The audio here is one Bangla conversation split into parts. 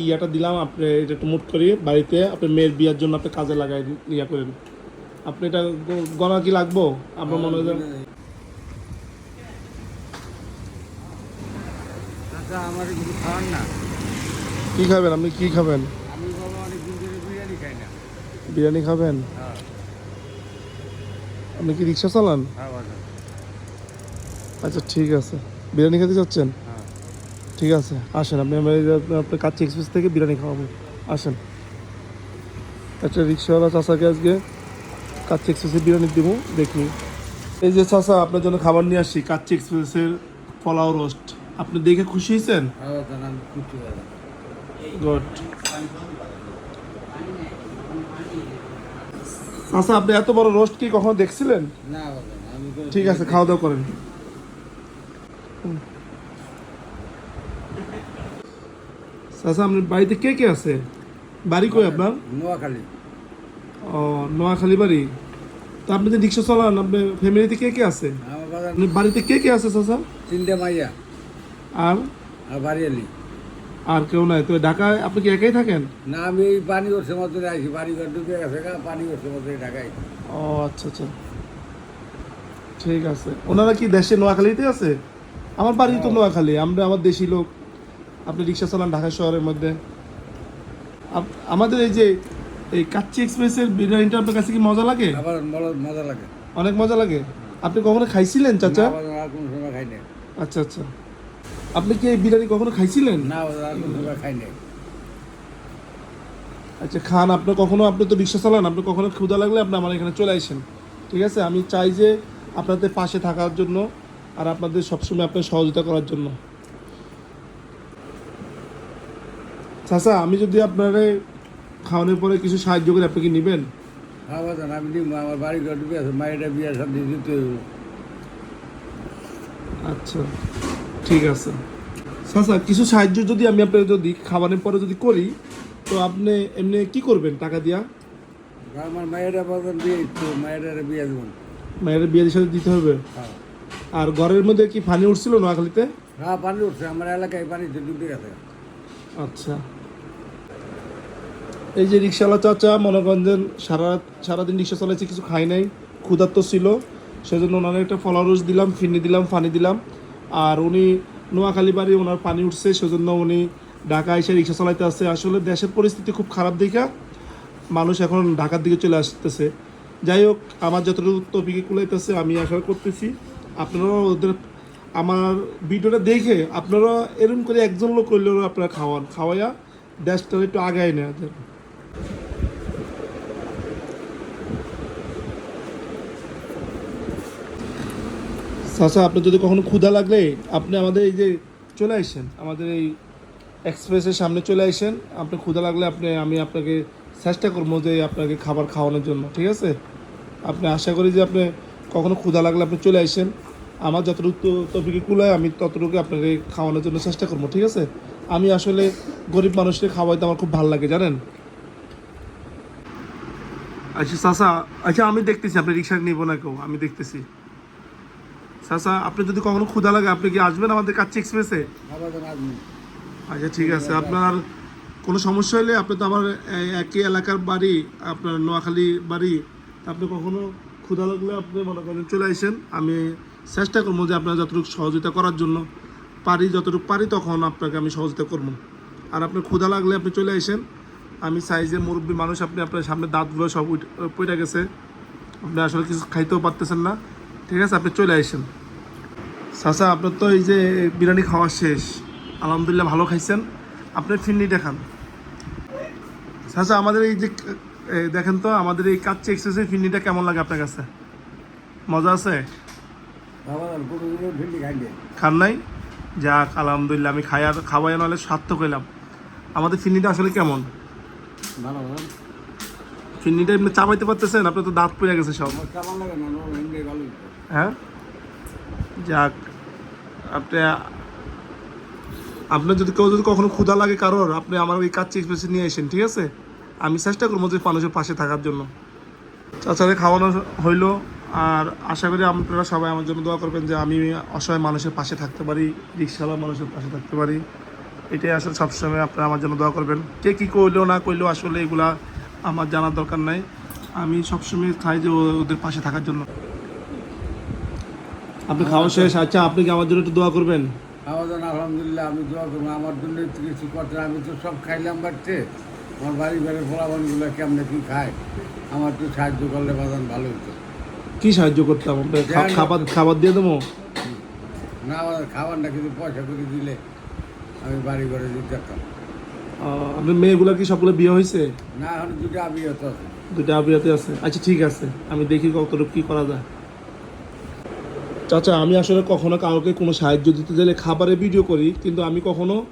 ইয়াটা দিলাম আপনি এটা একটু মুট করিয়ে বাড়িতে আপনি মেয়ের বিয়ার জন্য আপনি কাজে লাগাই ইয়া করেন। আপনি এটা গ- গণা কি লাগবো? আপনার মনে হয় আমার কিছু খাওয়ার না। কি খাবেন? আপনি কি খাবেন? আমি বাবা অনেক দিন ধরে বিরিয়ানি খাই না। বিরিয়ানি খাবেন? হ্যাঁ। আপনি কি রিক্সা চালান? হ্যাঁ আচ্ছা ঠিক আছে। বিরিয়ানি খেতে চাচ্ছেন হ্যাঁ। ঠিক আছে। আসেন আপনি আপনার- কাচ্চি এক্সপ্রেস থেকে বিরিয়ানি খাওয়াবো। আসেন। একটা রিক্সাওয়ালা চাচাকে আজকে কাচ্চি এক্সপ্রেসের বিরিয়ানি দেবো দেখি। এই যে চাচা আপনার জন্য খাবার নিয়ে আসছি কাচ্চি এক্সপ্রেসের পোলাও রোস্ট আপনি দেখে খুশি হয়েছেন? হ্যাঁ গুড চাচা আপনি এত বড় রোস্ট কি কখনো দেখছিলেন? ঠিক আছে খাওয়া দাওয়া করেন। চাচা আপনার বাড়িতে কে কে আছে? বাড়ি কই আপনার? নোয়াখালী। ও নোয়াখালী বাড়ি। তা আপনি যে রিক্সা চালান আপনার ফ্যামিলিতে কে কে আছে? আমার আপনার বাড়িতে কে কে আছে চাচা? তিনটে মাইয়া। আর? আর বাড়িয়ালি। আর কেউ নাই। তো ঢাকায় আপনি কি একাই থাকেন? না আমি এই পানি করছে মতনে আইছি। বাড়ি ঘর ঢুকে গেছে পানি করছে মতনে ঢাকাই ও আচ্ছা আচ্ছা। ঠিক আছে। ওনারা কি দেশে নোয়াখালীতে আছে? আমার বাড়ি তো নোয়াখালী। আমরা আমার দেশি লোক। আপনি রিক্সা চালান ঢাকা শহরের মধ্যে। আমাদের এই যে এই কাচ্চি এক্সপ্রেসের বিরিয়ানিটা আপনার কাছে কি মজা লাগে? আবার মজা- লাগে। অনেক মজা লাগে। আপনি কখনো খাইছিলেন চাচা? না কোনো সময় খাই আচ্ছা আচ্ছা। আপনি কি এই বিরিয়ানি কখনো খাইছিলেন? না বাবা, আর কোনো সময় খাই নাই। আচ্ছা খান আপনি কখনো আপনি তো রিক্সা চালান আপনি কখনো ক্ষুধা লাগলে আপনি আমার এখানে চলে আসেন। ঠিক আছে? আমি চাই যে আপনাদের পাশে থাকার জন্য আর আপনাদের সবসময় আপনার সহযোগিতা করার জন্য। চাচা আমি যদি আপনারে খাওয়ানোর পরে কিছু সাহায্য করে আপনি কি নেবেন? হ্যাঁ বাবা, আমি নিব আমার বাড়ি ঘর ঢুকে আছে মায়েরা বিয়ার সাথে দিতে আচ্ছা ঠিক আছে। চাচা কিছু সাহায্য যদি আমি আপনার যদি খাবারের পরে যদি করি তো আপনি এমনি কি করবেন টাকা দিয়া? আমার মায়েরা বাজার দিয়ে তো মায়েরা বিয়ে দেবেন মায়ের বিয়ের সাথে দিতে হবে? হ্যাঁ। আর ঘরের মধ্যে কি পানি উঠছিল নোয়াখালীতে হ্যাঁ পানি উঠছে আমার এলাকায় পানি ডুবে গেছে। আচ্ছা। এই যে রিক্সাওয়ালা চাচা মনে সারা সারাদিন রিক্সা চালাইছে, কিছু খাই নাই, ক্ষুধার্ত ছিল। সেজন্য ওনার একটা ফলারস দিলাম, ফিরনি দিলাম পানি দিলাম। আর উনি নোয়াখালী বাড়ি ওনার পানি উঠছে, সেজন্য উনি ঢাকা এসে রিক্সা চালাইতে আসছে। আসলে দেশের পরিস্থিতি খুব খারাপ দেখা, মানুষ এখন ঢাকার দিকে চলে আসতেছে। যাই হোক, আমার যতটুকু টপিকে কুলাইতেছে, আমি আশা করতেছি আপনারা ওদের আমার ভিডিওটা দেখে আপনারা এরকম করে একজন লোক করলেও আপনারা খাওয়ান, খাওয়াইয়া দেশটা একটু আগায় নেওয়া চাচা আপনি যদি কখনো ক্ষুধা লাগলে আপনি আমাদের এই যে চলে আসেন, আমাদের এই এক্সপ্রেসের সামনে চলে আসেন। আপনি ক্ষুধা লাগলে আপনি, আমি আপনাকে চেষ্টা করব যে আপনাকে খাবার খাওয়ানোর জন্য, ঠিক আছে? আপনি আশা করি যে আপনি কখনো ক্ষুধা লাগলে আপনি চলে আসেন। আমার যতটুকু তফিকে কুলায় আমি ততটুকু আপনাকে খাওয়ানোর জন্য চেষ্টা করব, ঠিক আছে? আমি আসলে গরিব মানুষকে খাওয়াইতে আমার খুব ভালো লাগে, জানেন? আচ্ছা চাচা আচ্ছা আমি দেখতেছি, আপনি রিক্সা নিব না কেউ, আমি দেখতেছি। চাচা আপনি যদি কখনো ক্ষুধা লাগে আপনি কি আসবেন আমাদের কাছে এক্সপ্রেসে আচ্ছা ঠিক আছে আপনার কোনো সমস্যা হলে আপনি তো আমার একই এলাকার বাড়ি আপনার নোয়াখালী বাড়ি আপনি কখনো ক্ষুধা লাগলে আপনি মনে করেন চলে আসেন। আমি চেষ্টা করব যে আপনার যতটুকু সহযোগিতা করার জন্য পারি যতটুকু পারি তখন আপনাকে আমি সহযোগিতা করব। আর আপনার ক্ষুধা লাগলে আপনি চলে আসেন। আমি চাই যে মুরব্বী মানুষ আপনি আপনার সামনে দাঁতগুলো সব পড়ে গেছে। আপনি আসলে কিছু খাইতেও পারতেছেন না। ঠিক আছে আপনি চলে আসেন। চাচা আপনার তো এই যে বিরিয়ানি খাওয়া শেষ। আলহামদুলিল্লাহ ভালো খাইছেন। আপনার ফিরনি দেখান। চাচা আমাদের এই যে দেখেন তো আমাদের এই কাচ্চি এক্সপ্রেসের ফিরনিটা কেমন লাগে আপনার কাছে? মজা আছে? খান নাই? যাক আলহামদুলিল্লাহ আমি খাই আর খাওয়াই নাহলে সার্থক হইলাম। আমাদের ফিরনিটা আসলে কেমন? ভালো ভালো। ফিরনিটা এমনি চাবাইতে পারতেছেন? আপনার তো দাঁত পড়ে গেছে সব। হ্যাঁ? যাক, আপনি, আপনার যদি কেউ যদি কখনো ক্ষুধা লাগে কারোর, আপনি আমার ওই কাচ্চি এক্সপ্রেসে নিয়ে আসেন, ঠিক আছে? আমি চেষ্টা করব যে মানুষের পাশে থাকার জন্য। চাচারে খাওয়ানো হইল, আর আশা করি আপনারা সবাই আমার জন্য দোয়া করবেন যে আমি অসহায় মানুষের পাশে থাকতে পারি, রিক্সাওয়ালা মানুষের পাশে থাকতে পারি। এটাই আসলে সবসময় আপনারা আমার জন্য দোয়া করবেন। কে কী করলেও না করলেও আসলে এগুলা আমার জানার দরকার নাই। আমি সবসময় চাই যে ওদের পাশে থাকার জন্য। আপনি খাওয়া শেষ আচ্ছা আপনি কি আমার জন্য একটু দোয়া করবেন? আমার জন্য আলহামদুলিল্লাহ আমি দোয়া করব। আমার জন্য একটু কিছু করতে আমি তো সব খাইলাম বাড়ছে আমার বাড়ি ঘরে ফলাফলগুলো কেমনে কি খায়? আমার একটু সাহায্য করলে বাজান ভালো হতো। কি সাহায্য করতাম। খাবার খাবার দিয়ে দেবো? না আমার খাবারটা কিন্তু পয়সা করে দিলে আমি বাড়ি ঘরে দিতে পারতাম। আপনার মেয়েগুলো কি সবগুলো বিয়ে হয়েছে? না এখন দুটো আবিহত আছে। দুটা আবিয়াতে আছে। আচ্ছা ঠিক আছে। আমি দেখি কতটুকু কি করা যায়। চাচা, আমি আসলে কখনো কাউকে কোনো সাহায্য দিতে গেলে খাবারে ভিডিও করি, কিন্তু আমি কখনো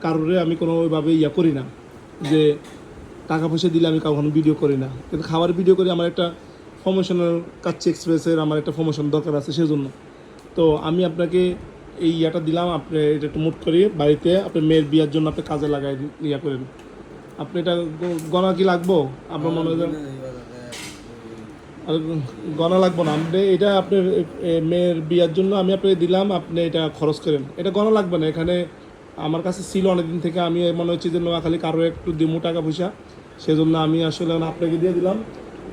কারোরে আমি কোনো ওইভাবে ইয়া করি না যে টাকা পয়সা দিলে আমি কখনো ভিডিও করি না। কিন্তু খাবারের ভিডিও করি, আমার একটা প্রমোশনাল কাচ্চি এক্সপ্রেসের আমার একটা প্রমোশন দরকার আছে সেজন্য। তো আমি আপনাকে এই ইয়াটা দিলাম, আপনি এটা একটু মুট করিয়ে বাড়িতে আপনি মেয়ের বিয়ার জন্য আপনি কাজে লাগাই, ইয়া করেন। আপনি এটা গ- গণা কি লাগবো? আপনার মনে হয় আর গণা লাগবো না। আপনি এটা আপনার মেয়ের বিয়ার জন্য আমি আপনাকে দিলাম, আপনি এটা খরচ করেন। এটা গণা লাগবে না। এখানে আমার কাছে ছিল অনেকদিন থেকে, আমি মনে হচ্ছে যে নোয়াখালী কারও একটু দিমু টাকা পয়সা সেজন্য আমি আসলে আপনাকে দিয়ে দিলাম।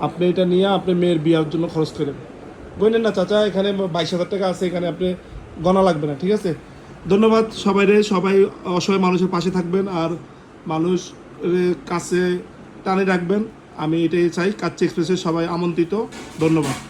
আপনি এটা নিয়ে আপনি মেয়ের বিয়ার জন্য খরচ করেন। বললেন না চাচা, এখানে বাইশ হাজার টাকা আছে, এখানে আপনি গণা লাগবে না, ঠিক আছে? ধন্যবাদ সবাই রে, সবাই অসহায় মানুষের পাশে থাকবেন, আর মানুষ কাছে টানে রাখবেন। আমি এটাই চাই কাচ্চি এক্সপ্রেসের সবাই আমন্ত্রিত। ধন্যবাদ।